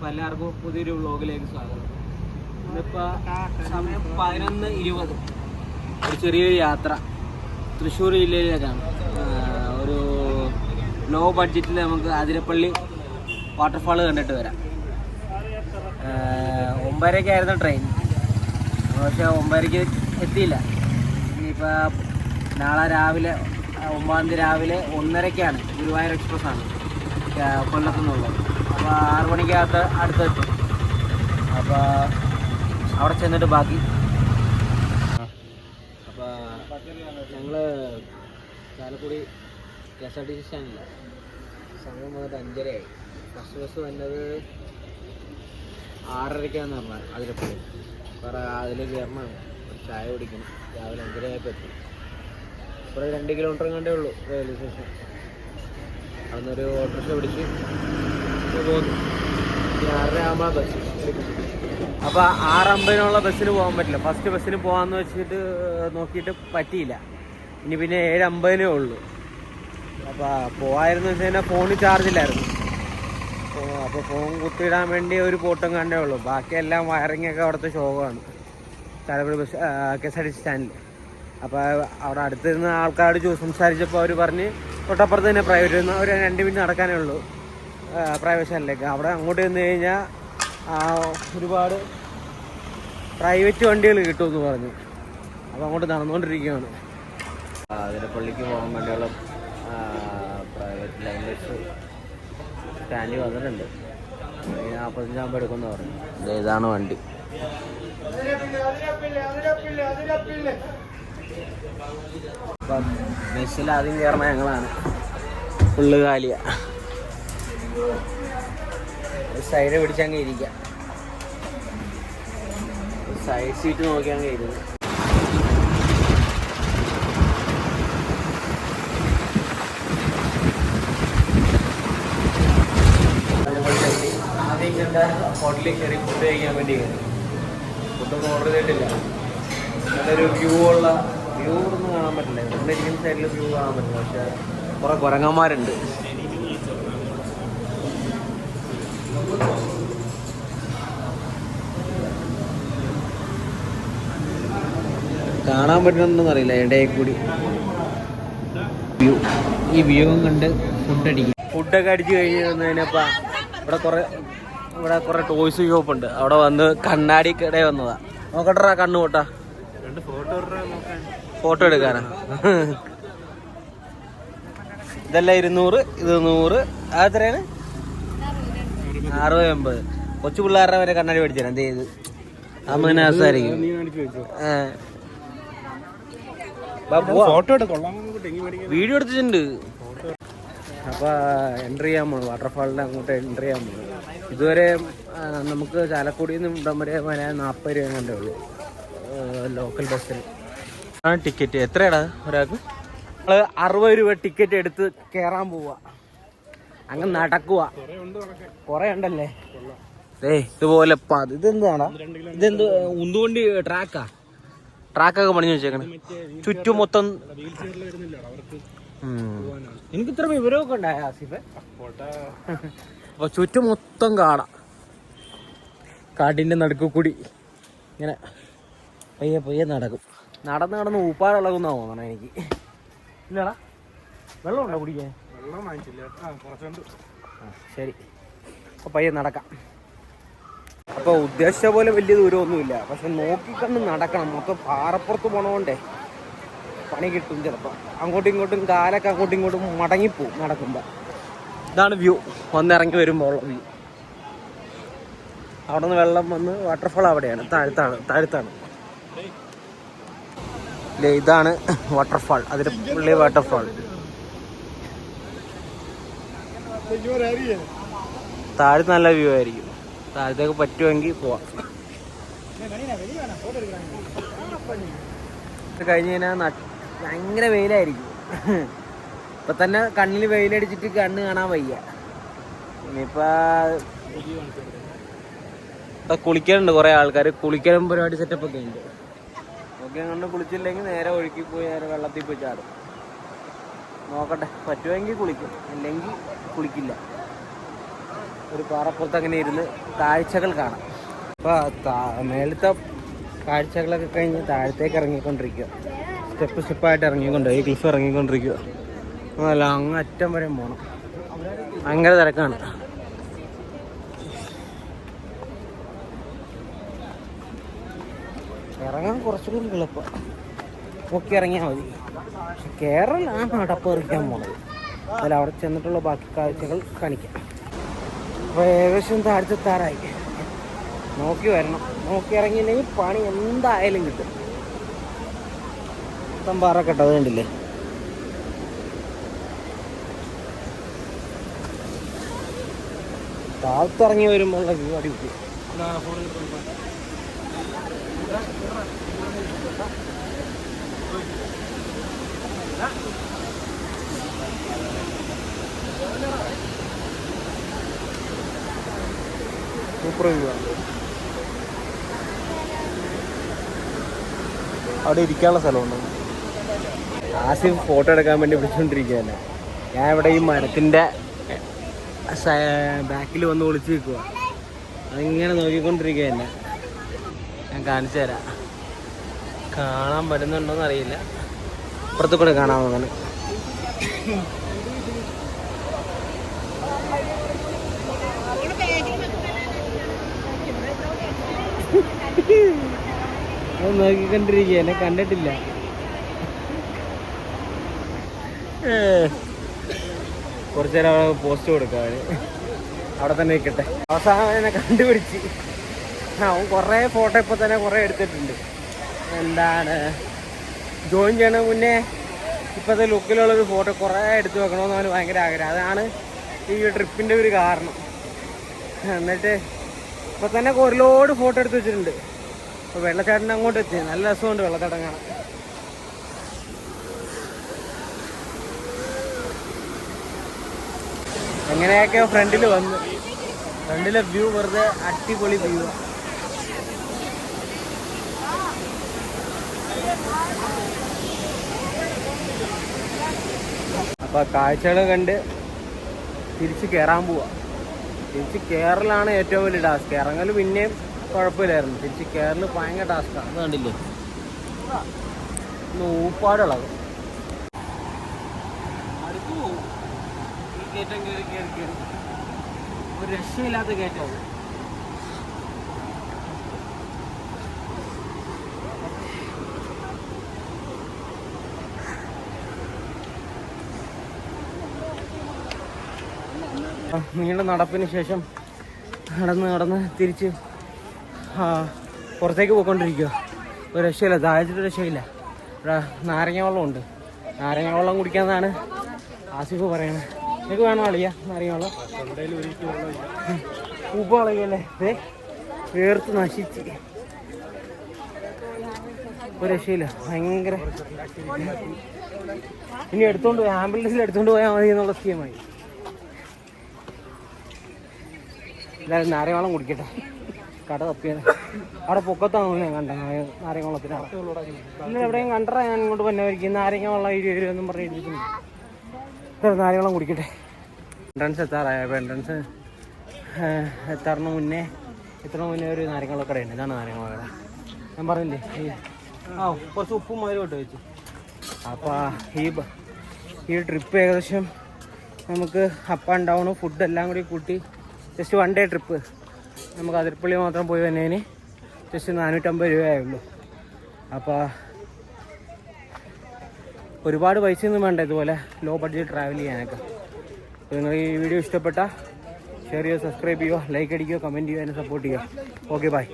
അപ്പോൾ എല്ലാവർക്കും പുതിയൊരു വ്ളോഗിലേക്ക് സ്വാഗതം. ഇന്നിപ്പോൾ സമയം പതിനൊന്ന് ഇരുപത്. ഒരു ചെറിയൊരു യാത്ര. തൃശ്ശൂർ ജില്ലയിലേക്കാണ്. ഒരു ലോ ബഡ്ജറ്റിൽ നമുക്ക് അതിരപ്പള്ളി വാട്ടർഫാൾ കണ്ടിട്ട് വരാം. ഒമ്പരക്കായിരുന്നു ട്രെയിൻ. പക്ഷെ ഒമ്പതരയ്ക്ക് എത്തിയില്ല. ഇനിയിപ്പോൾ നാളെ രാവിലെ ഒമ്പതാം തീയതി രാവിലെ ഒന്നരയ്ക്കാണ് ഗുരുവായൂർ എക്സ്പ്രസ് ആണ് ആ, കൊല്ലത്തു നിന്നുള്ളത് അപ്പോൾ ആറ് മണിക്കകത്ത് അടുത്തെത്തും. അപ്പോൾ അവിടെ ചെന്നിട്ട് ബാക്കി. അപ്പോൾ ഞങ്ങൾ Chalakudy K S R T C സ്റ്റാൻഡില്ല സമയം വന്നിട്ട് അഞ്ചരയായി. ഫസ്റ്റ് ബസ് വന്നത് ആറരയ്ക്കാന്ന് പറഞ്ഞാൽ അതിലെപ്പോഴും വേറെ അതിൽ കയറണം. ചായ കുടിക്കണം. രാവിലെ അഞ്ചരയായപ്പോൾ എത്തി. കുറേ രണ്ട് കിലോമീറ്റർ കണ്ടേ ഉള്ളൂ റെയിൽവേ സ്റ്റേഷൻ. അവിടുന്ന് നിന്നൊരു ഓട്ടോറിക്ഷ പിടിച്ച് പോകുന്നു. ആറര ആകുമ്പോൾ ബസ് അപ്പോൾ ആറമ്പതിനുള്ള ബസ്സിന് പോകാൻ പറ്റില്ല. ഫസ്റ്റ് ബസ്സിന് പോകാമെന്ന് വെച്ചിട്ട് നോക്കിയിട്ട് പറ്റിയില്ല. ഇനി പിന്നെ ഏഴ് അമ്പതിനേ ഉള്ളൂ അപ്പോൾ പോകായിരുന്നു വെച്ച് കഴിഞ്ഞാൽ ഫോണിൽ ചാർജില്ലായിരുന്നു അപ്പോൾ ഫോൺ കുത്തിയിടാൻ വേണ്ടി ഒരു പോട്ടും കണ്ടേ ഉള്ളൂ. ബാക്കിയെല്ലാം വയറിങ്ങൊക്കെ അവിടുത്തെ ശോകമാണ്. Chalakudy bus K S R T C സ്റ്റാൻഡിൽ അപ്പോൾ അവിടെ അടുത്തിരുന്ന ആൾക്കാരോട് സംസാരിച്ചപ്പോൾ അവർ പറഞ്ഞ് തൊട്ടപ്പുറത്ത് തന്നെ പ്രൈവറ്റ് ഒരു രണ്ട് മിനിറ്റ് നടക്കാനേ ഉള്ളൂ. പ്രൈവറ്റ് ചാനലിലേക്ക് അവിടെ അങ്ങോട്ട് ചെന്ന് കഴിഞ്ഞാൽ ഒരുപാട് പ്രൈവറ്റ് വണ്ടികൾ കിട്ടുമെന്ന് പറഞ്ഞു. അപ്പോൾ അങ്ങോട്ട് നടന്നുകൊണ്ടിരിക്കുകയാണ്. അതിരപ്പള്ളിക്ക് പോകാൻ വേണ്ടിയുള്ള പ്രൈവറ്റ് ലൈൻ ബസ് സ്റ്റാൻഡിൽ വന്നിട്ടുണ്ട്. നാൽപ്പത്തഞ്ചാകുമ്പോൾ എടുക്കുമെന്ന് പറഞ്ഞു. ഇതാണ് വണ്ടി. അപ്പം ബസ്സിൽ ആദ്യം കയറണ ഞങ്ങളാണ്. ഫുള്ള് കാലിയ. സൈഡ് പിടിച്ചങ്ങ് ഇരിക്കാം. സൈഡ് സീറ്റ് നോക്കിയാണ് ഇരുന്നത് ഹോട്ടലിൽ കയറി ഫുഡ് കഴിക്കാൻ വേണ്ടി കയറി. ഫുഡൊന്നും ഓർഡർ ചെയ്തിട്ടില്ല. നല്ലൊരു വ്യൂ ഉള്ള വ്യൂ ഒന്നും കാണാൻ പറ്റില്ല. ഇവിടെ ഇരിക്കുന്ന സൈഡിൽ വ്യൂ കാണാൻ പറ്റില്ല. പക്ഷെ കുറെ കുരങ്ങന്മാരുണ്ട്. കാണാൻ പറ്റുന്നൊന്നും അറിയില്ല. ഇടയിൽ കൂടി വ്യൂ ഈ വ്യൂ കണ്ട് ഫുഡ് അടിക്കും. ഫുഡൊക്കെ അടിച്ചു കഴിഞ്ഞ് വന്നതിനപ്പോൾ ഇവിടെ കുറെ ഇവിടെ കുറെ ടോയ്സ് ഷോപ്പ് ഉണ്ട്. അവിടെ വന്ന് കണ്ണാടി കടയിൽ വന്നതാ. നോക്കട്ടെ കണ്ണു കൂട്ടാ ഫോട്ടോ എടുക്കാനാ? ഇതെല്ലാം ഇരുന്നൂറ് ഇത് നൂറ്. അതെത്രയാണ് അറുപത് എൺപത്. കൊച്ചു പിള്ളേരുടെ വരെ കണ്ണാടി മേടിച്ചു തരാം. എന്ത് ചെയ്ത്? അമ്മ രസമായിരിക്കും ഫോട്ടോ എടുക്കൊള്ളാം വീഡിയോ എടുത്തിട്ടുണ്ട്. അപ്പൊ എൻട്രി ചെയ്യാൻ പോകും വാട്ടർഫാളിന്റെ അങ്ങോട്ട് എൻട്രി ചെയ്യാൻ പോകും ഇതുവരെ നമുക്ക് ചാലക്കുടിയിൽ നിന്ന് ഇവിടം വരെ വരെ നാൽപ്പത് രൂപ കണ്ടേ ഉള്ളൂ. ലോക്കൽ ബസ്സിൽ ആ ടിക്കറ്റ് എത്രയാടാ ഒരാൾക്ക്? നമ്മൾ അറുപത് രൂപ ടിക്കറ്റ് എടുത്ത് കേറാൻ പോവാ. അങ്ങ് നടക്കുക കൊറേ ഉണ്ടല്ലേ? ഏ ഇതുപോലെ ഇതെന്താണോ? ഇതെന്ത് ഉന്തുവണ്ടി ട്രാക്കാ ട്രാക്കൊക്കെ പണിഞ്ഞു വെച്ചേക്കണേ. ചുറ്റും മൊത്തം എനിക്ക് ഇത്ര വിവരമൊക്കെ ഉണ്ടായ ആസിഫെ? അപ്പൊ ചുറ്റും മൊത്തം കാട കാടിന്റെ നടുക്ക് കൂടി. ഇങ്ങനെ പയ്യെ പയ്യെ നടക്കും. നടന്ന് നടന്ന് ഊപ്പാടുള്ളതെന്നാ തോന്നണം എനിക്ക്. ഇല്ലടാ. വെള്ളം ഉണ്ടോ കുടിക്കാൻ? വെള്ളം വാങ്ങിച്ചില്ല. കുറച്ചുണ്ട്. ആ, ശരി. അപ്പൊ പയ്യെ നടക്കാം. അപ്പൊ ഉദ്ദേശിച്ച പോലെ വലിയ ദൂരമൊന്നുമില്ല. പക്ഷെ നോക്കിക്കണ്ട് നടക്കണം. മൊത്തം പാറപ്പുറത്ത് പോണോണ്ടേ പണി കിട്ടും ചിലപ്പോൾ അങ്ങോട്ടും ഇങ്ങോട്ടും കാലൊക്കെ അങ്ങോട്ടും ഇങ്ങോട്ടും മടങ്ങിപ്പോവും നടക്കുമ്പോൾ ഇതാണ് വ്യൂ. വന്നിറങ്ങി വരുമ്പോൾ ഉള്ള വ്യൂ. അവിടെ നിന്ന് വെള്ളം വന്ന് വാട്ടർഫാൾ അവിടെയാണ്. താഴത്താണ്. താഴത്താണ്. ഇതാണ് വാട്ടർഫാൾ അതിൽ പുള്ളി വാട്ടർഫാൾ താഴെ നല്ല വ്യൂ ആയിരിക്കും. താഴത്തേക്ക് പറ്റുമെങ്കിൽ പോവാം. കഴിഞ്ഞ് കഴിഞ്ഞാൽ ഭയങ്കര വെയിലായിരിക്കും. ഇപ്പൊ തന്നെ കണ്ണിൽ വെയിലടിച്ചിട്ട് കണ്ണ് കാണാൻ വയ്യ. ഇനിയിപ്പോ കുളിക്കാനുണ്ട് കുറെ ആൾക്കാർ കുളിക്കലും പരിപാടി സെറ്റപ്പ് ഒക്കെ ഉണ്ട്. ഓക്കെ കണ്ട് കുളിച്ചില്ലെങ്കിൽ നേരെ ഒഴുക്കി പോയി നേരെ വെള്ളത്തിൽ പോയി ചാടും. നോക്കട്ടെ പറ്റുമെങ്കിൽ കുളിക്കും അല്ലെങ്കിൽ കുളിക്കില്ല. ഒരു പാറപ്പുറത്ത് അങ്ങനെ ഇരുന്ന് കാഴ്ചകൾ കാണാം. അപ്പോൾ മേലത്തെ കാഴ്ചകളൊക്കെ കഴിഞ്ഞ് താഴത്തേക്ക് ഇറങ്ങിക്കൊണ്ടിരിക്കുക. സ്റ്റെപ്പ് സ്റ്റെപ്പായിട്ട് ഇറങ്ങിക്കൊണ്ട് ഈ ക്ലിഫ് ഇറങ്ങിക്കൊണ്ടിരിക്കുക. അല്ല അങ്ങ് അറ്റം വരെ പോകണം ഭയങ്കര തിരക്കാണ്. ഇറങ്ങാൻ കുറച്ചുകൂടി എളുപ്പം. പൊക്കി ഇറങ്ങിയാൽ മതി. പക്ഷെ കേരളമാണ് അടപ്പറിക്കാൻ പോണത് അതിൽ അവിടെ ചെന്നിട്ടുള്ള ബാക്കി കാഴ്ചകൾ കാണിക്കാം. അപ്പോൾ ഏകദേശം താഴ്ത്തെത്താറായി. നോക്കി വരണം. നോക്കി ഇറങ്ങിയില്ലെങ്കിൽ പണി എന്തായാലും കിട്ടും. മൊത്തം പാറക്കെട്ടോ അത് കണ്ടില്ലേ? താഴ്ത്തിറങ്ങി വരുമ്പോൾ വ്യൂ അടിപൊളി. സൂപ്പർ അവിടെ ഇരിക്കാനുള്ള സ്ഥലമുണ്ട്? ആസിഫ് ഫോട്ടോ എടുക്കാൻ വേണ്ടി വിളിച്ചുകൊണ്ടിരിക്കുകയല്ലേ ഞാൻ ഇവിടെ ഈ മരത്തിന്റെ ബാക്കിൽ വന്ന് ഒളിച്ച് നിൽക്കുക അതിങ്ങനെ നോക്കിക്കൊണ്ടിരിക്കുക തന്നെ ഞാൻ കാണിച്ചു തരാം. കാണാൻ പറ്റുന്നുണ്ടോ അറിയില്ല അപ്പുറത്തു കൂടെ കാണാമെന്നാണ് അത് നോക്കിക്കൊണ്ടിരിക്കുക. എന്നെ കണ്ടിട്ടില്ല. കുറച്ചു നേരം അവിടെ പോസ്റ്റ് കൊടുക്കാം അവന്. അവിടെ തന്നെ നിൽക്കട്ടെ. അവസാനം എന്നെ കണ്ടുപിടിച്ച്. അവൻ കുറേ ഫോട്ടോ ഇപ്പോൾ തന്നെ കുറേ എടുത്തിട്ടുണ്ട്. എന്താണ്? ജോയിൻ ചെയ്യണ മുന്നേ ഇപ്പോഴത്തെ ലുക്കിലുള്ളൊരു ഫോട്ടോ കുറേ എടുത്ത് വെക്കണമെന്ന് അവന് ഭയങ്കര ആഗ്രഹം. അതാണ് ഈ ട്രിപ്പിന്റെ ഒരു കാരണം. എന്നിട്ട് ഇപ്പൊ തന്നെ ഒരുപാട് ഫോട്ടോ എടുത്ത് വെച്ചിട്ടുണ്ട്. അപ്പൊ വെള്ളച്ചാട്ടം അങ്ങോട്ട് എത്തി. നല്ല രസമുണ്ട് വെള്ളച്ചാട്ടം കാണാൻ. എങ്ങനെയൊക്കെ ഫ്രണ്ടിൽ വന്നു. ഫ്രണ്ടിലെ വ്യൂ വെറുതെ അടിപൊളി വ്യൂ അപ്പൊ കാഴ്ചകൾ കണ്ട് തിരിച്ച് കയറാൻ പോവാ. തിരിച്ച് കേരളാണ് ഏറ്റവും വലിയ ടാസ്ക്. ഇറങ്ങൽ പിന്നെയും കുഴപ്പമില്ലായിരുന്നു. തിരിച്ച് കേരള ഭയങ്കര ടാസ്ക്കാണ് അത് കണ്ടില്ലേ? ഊപ്പാടുള്ളത്. അടുത്തു പോകും ഈ കയറ്റം കയറി കയറി കയറി. ഒരു രക്ഷയില്ലാത്ത കയറ്റം നീണ്ട നടപ്പിന് ശേഷം നടന്ന് നടന്ന് തിരിച്ച് പുറത്തേക്ക് പോയിക്കൊണ്ടിരിക്കുക ഒരു രക്ഷയില്ല ദാരിദ്ര്യ രക്ഷയില്ല. ഇവിടെ നാരങ്ങ വെള്ളമുണ്ട് നാരങ്ങ വെള്ളം കുടിക്കാന്നാണ് ആസിഫ് പറയണത്. നിനക്ക് വേണോ അളിയ നാരങ്ങ വെള്ളം? ഉപ്പ് കളയല്ലേ വേർത്ത് നശിച്ച്. ഒരു രക്ഷയില്ല ഭയങ്കര. ഇനി എടുത്തോണ്ട് പോയി ആംബുലൻസിൽ എടുത്തോണ്ട് പോയാൽ മതി എന്നുള്ള സ്കീമായി എല്ലാവരും നാരങ്ങവെള്ളം കുടിക്കട്ടെ. കട തപ്പിയത് അവിടെ പൊക്കത്താണ് ഞാൻ കണ്ട നാരങ്ങവെള്ളത്തിനാണ് ഇന്നലെ എവിടെയും കണ്ടറാ ഞാൻ ഇങ്ങോട്ട് വന്നവരിക്കും നാരങ്ങ വെള്ളം ഇരുപത് രൂപ എന്നും പറഞ്ഞ് ഇരിക്കുന്നു നാരങ്ങവെള്ളം കുടിക്കട്ടെ. എൻട്രൻസ് എത്താറായ? എൻട്രൻസ് എത്താറിന് മുന്നേ എത്ര മുന്നേ ഒരു നാരങ്ങവെള്ള കടയുണ്ട്. ഇതാണ് നാരങ്ങള കട ഞാൻ പറഞ്ഞില്ലേ ആ കുറച്ച് ഉപ്പും മധുരം ഇട്ട് വെച്ചു. അപ്പോൾ ഈ ഈ ട്രിപ്പ് ഏകദേശം നമുക്ക് അപ്പ് ആൻഡ് ഡൗൺ ഫുഡ് എല്ലാം കൂടി കൂട്ടി ജസ്റ്റ് വൺ ഡേ ട്രിപ്പ്. നമുക്ക് അതിരപ്പള്ളി മാത്രം പോയി വന്നതിന് ജസ്റ്റ് നാനൂറ്റമ്പത് രൂപയേ ഉള്ളൂ അപ്പോൾ ഒരുപാട് പൈസയൊന്നും വേണ്ട ഇതുപോലെ ലോ ബഡ്ജറ്റ് ട്രാവൽ ചെയ്യാനൊക്കെ. അപ്പോൾ നിങ്ങൾ ഈ വീഡിയോ ഇഷ്ടപ്പെട്ടാൽ ഷെയർ ചെയ്യുക സബ്സ്ക്രൈബ് ചെയ്യുക ലൈക്ക് അടിക്കുക കമന്റ് ചെയ്യുക എന്നെ സപ്പോർട്ട് ചെയ്യുക. Okay bye